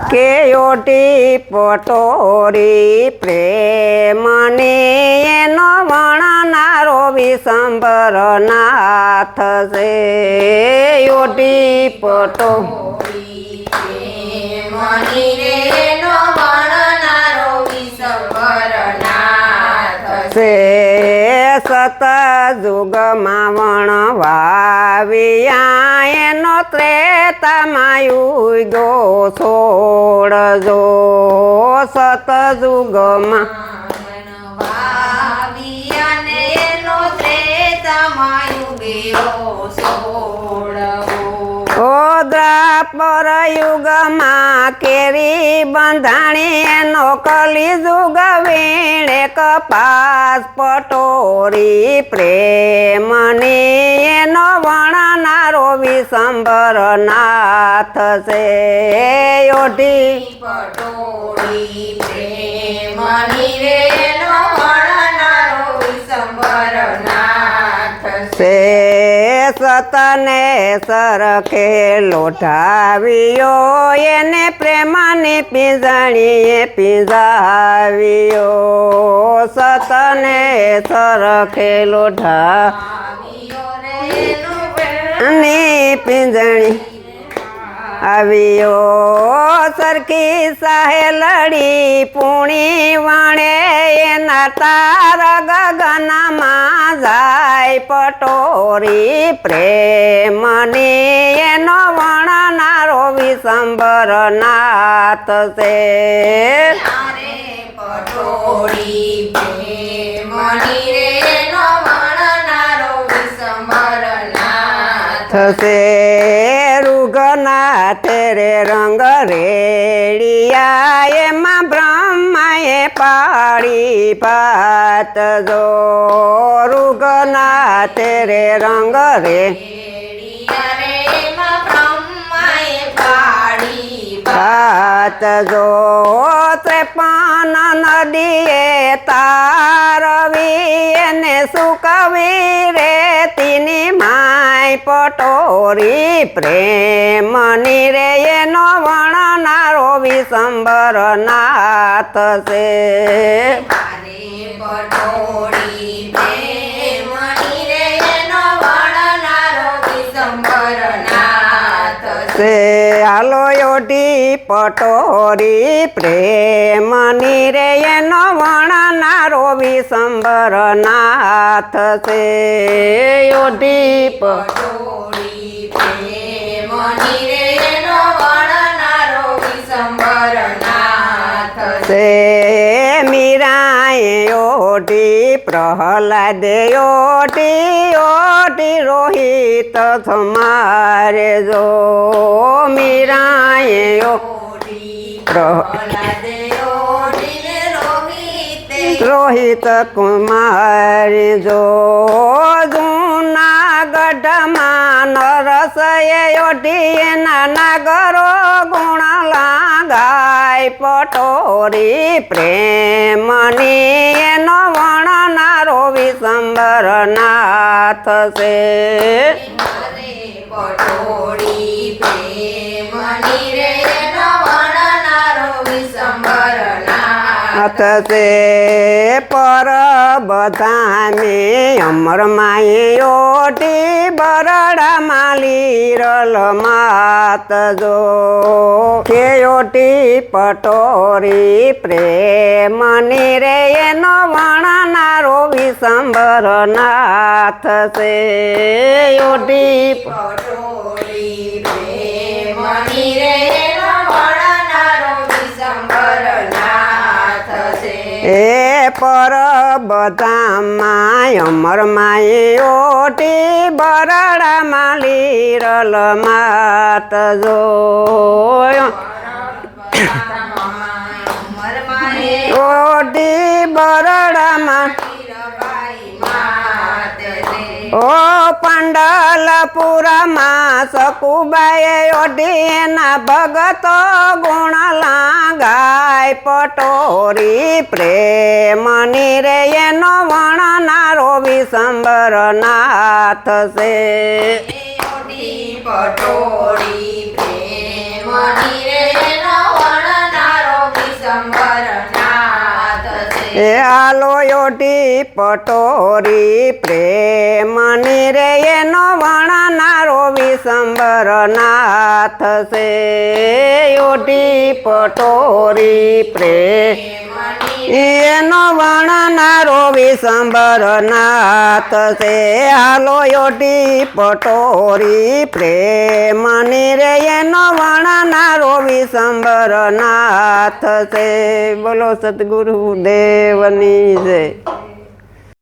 કે ઓટી પટોરી પ્રેમની એનો વણનારો વિશંભર નાથ છે. યોટી પટો મણીરેનો સત જુગમાં વણવાવિયા એનો ત્રેતામાં યુગો છોડજો સત જુગમાં વાવિયાને એનો ત્રેતામાં ગયો સોળવો દ્રાપર યુગમાં કેરી બંધાણી એનો કલી જુગ વીણે કપાસ પટોરી પ્રેમની એનો વણનારો વિશંભર નાથ છે ઓઢી પટોરી પ્રેમની રેનો સતને સરખે લોઠાવ્યો એને પ્રેમાની પીંજણીએ પીંજાવ્યો. સતને સરખે પ્રેમની પીંજણી આવ્યો. સરખી સાહેલડી પૂણી વણે એના તાર ગગનમાં જાય પટોરી પ્રેમની એનો વણનારો વિસંબર નાથ છે. તારે થશે રૂગનાથ રે રંગ રેડિયા એમાં બ્રહ્માએ પાડી પાત જો. રૂગનાથ રે રંગ રે પાત જો ત્રેપન નદીએ તારવી એને સુકવી રે તીની માય પટોરી પ્રેમની રે એનો વણનારો વિસંબર નાથ છે. વિસંબર નાથ છે. હાલો યોટી પટોરી પ્રેમની રે એનો વણનારો વિશંબર નાથ છે. યોટી પ પટોળી પ્રેમની રેનો વર્ણનારો વિસંબર નાથ છે. પ્રહલાદે ઓટી ઓટી રોહિત સમારે જો ઓઢીને રોહિતે કુમાર જો જૂનાગઢમાં નરસએ ઓઢી નાના ગરો ગુણ લાગાય પટોરી પ્રેમની એનો વણનારો વિસંબર નાથ છે. Oh. નાથ છે પર બધા અમર માએ ઓટી બરડા માલી રલ માત જો. કે ઓટી પટોરી પ્રેમની રે એનો વણનારો વિસંબર નાથ છે. ઓટી પટોરી પ્રેમની બધામાં અમર માએ ઓટી બરાડા માલી રલ માત જો ઓટી બરડામાં ઓ પાંડલપુરમાં સકુબાએ ઓઢી એના ભગતો ગુણ લાંગાય પટોરી પ્રેમની રે એનો વણનારો વિસંબર નાથ છે. પટોરી પ્રેમની રે એ હાલો યોટી પટોરી પ્રેમની રે એનો વણનારો વિસંબર નાથ છે. યોટી પટોરી પ્રેમ એનો વણનારો વિસંબર નાથ છે. હાલો યોટી પટોરી પ્રેમની રે, એનો વણનારો વિસંબર નાથ છે. બોલો સદગુરુ દેવની જય.